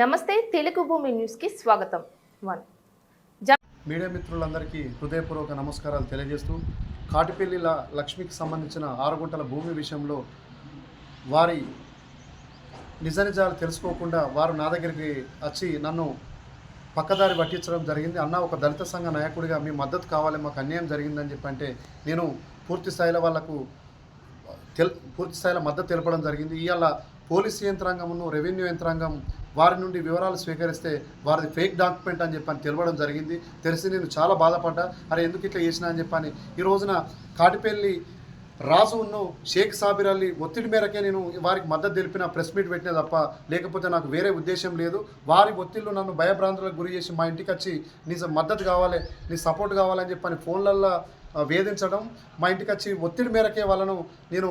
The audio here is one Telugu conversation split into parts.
నమస్తే తెలుగు భూమి న్యూస్కి స్వాగతం. వన్. మీడియా మిత్రులందరికీ హృదయపూర్వక నమస్కారాలు తెలియజేస్తూ కాటిపల్లి లక్ష్మికి సంబంధించిన ఆరు గుంటల భూమి విషయంలో వారి నిజ నిజాలు తెలుసుకోకుండా వారు నా దగ్గరికి వచ్చి నన్ను పక్కదారి పట్టించడం జరిగింది. అన్న ఒక దళిత సంఘ నాయకుడిగా మీ మద్దతు కావాలి మాకు అన్యాయం జరిగిందని చెప్పి అంటే నేను పూర్తి స్థాయిలో వాళ్ళకు తెల్ పూర్తి స్థాయిలో మద్దతు తెలపడం జరిగింది. ఇవాళ పోలీస్ యంత్రాంగమును రెవెన్యూ యంత్రాంగం వారి నుండి వివరాలు స్వీకరిస్తే వారిది ఫేక్ డాక్యుమెంట్ అని చెప్పని తెలవడం జరిగింది. తెలిసి నేను చాలా బాధపడ్డా. అరే ఎందుకు ఇట్లా చేసినా అని చెప్పని. ఈ రోజున కాటిపల్లి రాజును షేక్ సాబిర్ అలీ ఒత్తిడి మేరకే నేను వారికి మద్దతు తెలిపిన ప్రెస్ మీట్ పెట్టినా తప్ప లేకపోతే నాకు వేరే ఉద్దేశం లేదు. వారి ఒత్తిళ్ళు నన్ను భయభ్రాంతులకు గురి చేసి మా ఇంటికి వచ్చి నీ మద్దతు కావాలి నీ సపోర్ట్ కావాలని చెప్పని ఫోన్లల్లో వేధించడం మా ఇంటికి వచ్చి ఒత్తిడి మేరకే వాళ్ళను నేను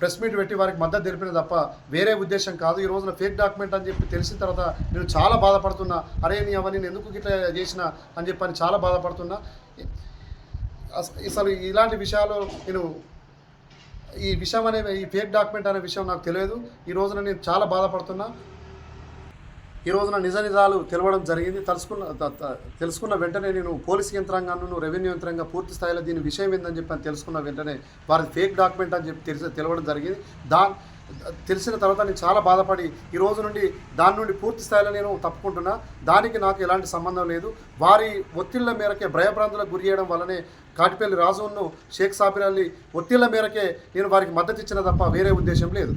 ప్రెస్ మీట్ పెట్టి వారికి మద్దతు తెలిపిన తప్ప వేరే ఉద్దేశం కాదు. ఈ రోజున ఫేక్ డాక్యుమెంట్ అని చెప్పి తెలిసిన తర్వాత నేను చాలా బాధపడుతున్నా. అరే నీ అవన్నీ నేను ఎందుకు గిట్లా చేసిన అని చెప్పి అని చాలా బాధపడుతున్నా. అసలు ఇలాంటి విషయాలు నేను ఈ విషయం అనే ఈ ఫేక్ డాక్యుమెంట్ అనే విషయం నాకు తెలియదు. ఈ రోజున నేను చాలా బాధపడుతున్నా. ఈ రోజున నిజ నిజాలు తెలవడం జరిగింది. తెలుసుకున్న తెలుసుకున్న వెంటనే నేను పోలీస్ యంత్రాంగాన్ని రెవెన్యూ యంత్రాంగం పూర్తి స్థాయిలో దీని విషయం ఏందని చెప్పి అని తెలుసుకున్న వెంటనే వారి ఫేక్ డాక్యుమెంట్ అని చెప్పి తెలిసి తెలవడం జరిగింది. దా తెలిసిన తర్వాత నేను చాలా బాధపడి ఈ రోజు నుండి దాని నుండి పూర్తి స్థాయిలో నేను తప్పుకుంటున్నా. దానికి నాకు ఎలాంటి సంబంధం లేదు. వారి ఒత్తిళ్ళ మేరకే భయభ్రాంతులకు గురి చేయడం వల్లనే కాటిపల్లి రాజును షేక్ సాబిర్ అలీ ఒత్తిళ్ళ మేరకే నేను వారికి మద్దతు ఇచ్చిన తప్ప వేరే ఉద్దేశం లేదు.